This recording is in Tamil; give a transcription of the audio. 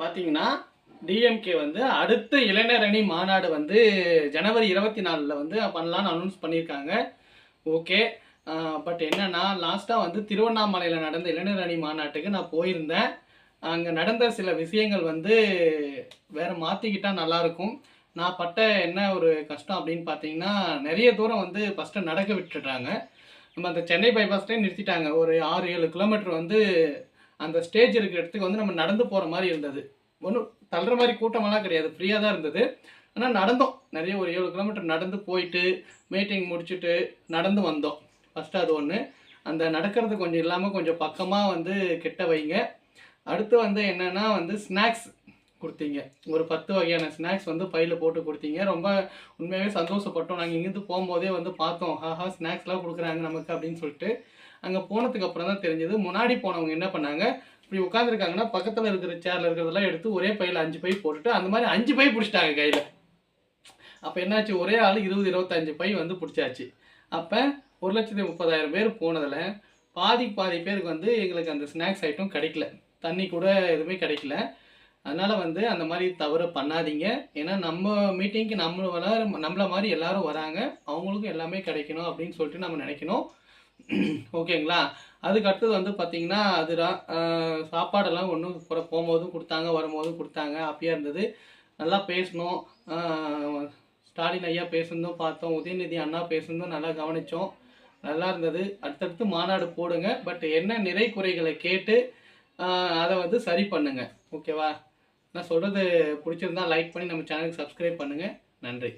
பார்த்தீங்கன்னா டிஎம்கே வந்து அடுத்த இளைஞர் அணி மாநாடு வந்து ஜனவரி இருபத்தி நாலில் வந்து பண்ணலான்னு அனௌன்ஸ் பண்ணியிருக்காங்க. ஓகே பட் என்னன்னா லாஸ்ட்டாக வந்து திருவண்ணாமலையில் நடந்த இளைஞர் அணி மாநாட்டுக்கு நான் போயிருந்தேன். அங்கே நடந்த சில விஷயங்கள் வந்து வேறு மாற்றிக்கிட்டால் நல்லாயிருக்கும். நான் பட்ட என்ன ஒரு கஷ்டம் அப்படின்னு பார்த்தீங்கன்னா நிறைய தூரம் வந்து ஃபஸ்ட்டு நடக்க விட்டுடுறாங்க. நம்ம அந்த சென்னை பைபாஸ்லேயே நிறுத்திட்டாங்க. ஒரு ஆறு ஏழு கிலோமீட்டர் வந்து அந்த ஸ்டேஜ் இருக்கிற இடத்துக்கு வந்து நம்ம நடந்து போகிற மாதிரி இருந்தது. ஒன்றும் தள்ளுற மாதிரி கூட்டமெல்லாம் கிடையாது. ஃப்ரீயாக தான் இருந்தது. ஆனால் நடந்தோம். நிறைய ஒரு ஏழு கிலோமீட்டர் நடந்து போயிட்டு மீட்டிங் முடிச்சுட்டு நடந்து வந்தோம். ஃபஸ்ட்டு அது ஒன்று அந்த நடக்கிறது கொஞ்சம் இல்லாமல் கொஞ்சம் பக்கமாக வந்து கிட்ட வைங்க. அடுத்து வந்து என்னென்னா வந்து ஸ்நாக்ஸ் கொடுத்தீங்க. ஒரு பத்து வகையான ஸ்நாக்ஸ் வந்து பையில் போட்டு கொடுத்தீங்க. ரொம்ப உண்மையாகவே சந்தோஷப்பட்டோம். நாங்கள் இங்கேருந்து போகும்போதே வந்து பார்த்தோம். ஹாஹா ஸ்நாக்ஸ்லாம் கொடுக்குறாங்க நமக்கு அப்படின்னு சொல்லிட்டு. அங்கே போனதுக்கு அப்புறம் தான் தெரிஞ்சது. முன்னாடி போனவங்க என்ன பண்ணாங்க? இப்படி உட்காந்துருக்காங்கன்னா பக்கத்தில் இருக்கிற சேரில் இருக்கிறதெல்லாம் எடுத்து ஒரே பையில் அஞ்சு பை போட்டுட்டு அந்த மாதிரி அஞ்சு பை பிடிச்சிட்டாங்க கையில். அப்போ என்னாச்சு? ஒரே ஆள் இருபது இருபத்தஞ்சு பை வந்து பிடிச்சாச்சு. அப்போ ஒரு லட்சத்தி முப்பதாயிரம் பேர் போனதில் பாதி பாதி பேருக்கு வந்து எங்களுக்கு அந்த ஸ்நாக்ஸ் ஐட்டம் கிடைக்கல. தண்ணி கூட எதுவுமே கிடைக்கல. அதனால் வந்து அந்த மாதிரி தவறு பண்ணாதீங்க. ஏன்னா நம்ம மீட்டிங்க்கு நம்மள நம்மள மாதிரி எல்லாரும் வராங்க. அவங்களுக்கும் எல்லாமே கிடைக்கணும் அப்படின்னு சொல்லிட்டு நம்ம நினைக்கணும். ஓகேங்களா? அதுக்கு அடுத்தது வந்து பார்த்தீங்கன்னா அதுதான் சாப்பாடெல்லாம் ஒன்றும் போகும்போதும் கொடுத்தாங்க வரும்போதும் கொடுத்தாங்க. ஹாப்பியாக இருந்தது. நல்லா பேசணும். ஸ்டாலின் ஐயா பேசுனதும் பார்த்தோம். உதயநிதி அண்ணா பேசுனதும் நல்லா கவனித்தோம் நல்லா இருந்தது. அடுத்தடுத்து மாநாடு போடுங்க. பட் என்ன நிறை குறைகளை கேட்டு அதை வந்து சரி பண்ணுங்கள் ஓகேவா? நான் சொல்கிறது பிடிச்சிருந்தா லைக் பண்ணி நம்ம சேனலுக்கு சப்ஸ்கிரைப் பண்ணுங்கள் நன்றி.